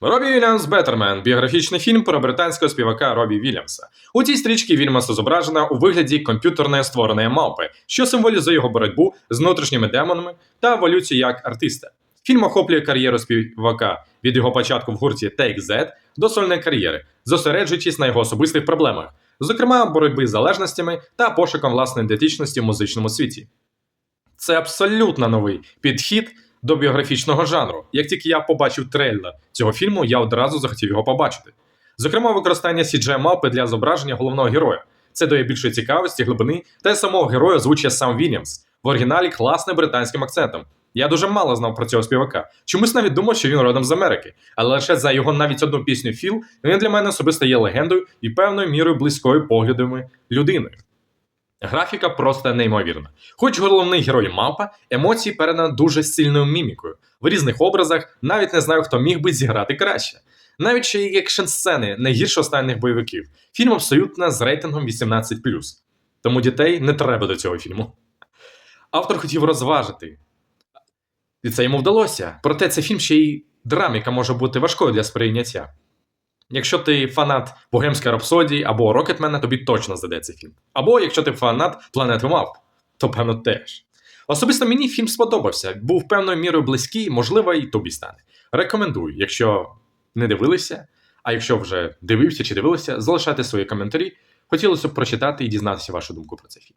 Робі Вільямс Беттермен біографічний фільм про британського співака Робі Вільямса. У цій стрічці Вільямса зображена у вигляді комп'ютерної створеної мавпи, що символізує його боротьбу з внутрішніми демонами та еволюцію як артиста. Фільм охоплює кар'єру співака від його початку в гурті Take Z до сольної кар'єри, зосереджуючись на його особистих проблемах, зокрема боротьби з залежностями та пошуком власної ідентичності в музичному світі. Це абсолютно новий підхід до біографічного жанру. Як тільки я побачив трейлер цього фільму, я одразу захотів його побачити. Зокрема, використання cgi мапи для зображення головного героя. Це дає більшої цікавості, глибини, та й самого героя озвучує сам Вільямс в оригіналі класним британським акцентом. Я дуже мало знав про цього співака. Чомусь навіть думав, що він родом з Америки, але лише за його навіть одну пісню Філ він для мене особисто є легендою і певною мірою близькою поглядами людиною. Графіка просто неймовірна. Хоч головний герой мавпа, емоції передано дуже сильною мімікою. В різних образах навіть не знаю, хто міг би зіграти краще. Навіть ще й екшн сцени не гірше останніх бойовиків. Фільм абсолютно з рейтингом 18. Тому дітей не треба до цього фільму. Автор хотів розважити. І це йому вдалося. Проте це фільм ще й драма, яка може бути важкою для сприйняття. Якщо ти фанат Богемської рапсодії або Рокетмена, тобі точно зайде цей фільм. Або якщо ти фанат Планети Мавп, то певно теж. Особисто мені фільм сподобався, був певною мірою близький, можливо, і тобі стане. Рекомендую, якщо не дивилися, а якщо вже дивився чи дивилися, залишайте свої коментарі. Хотілося б прочитати і дізнатися вашу думку про цей фільм.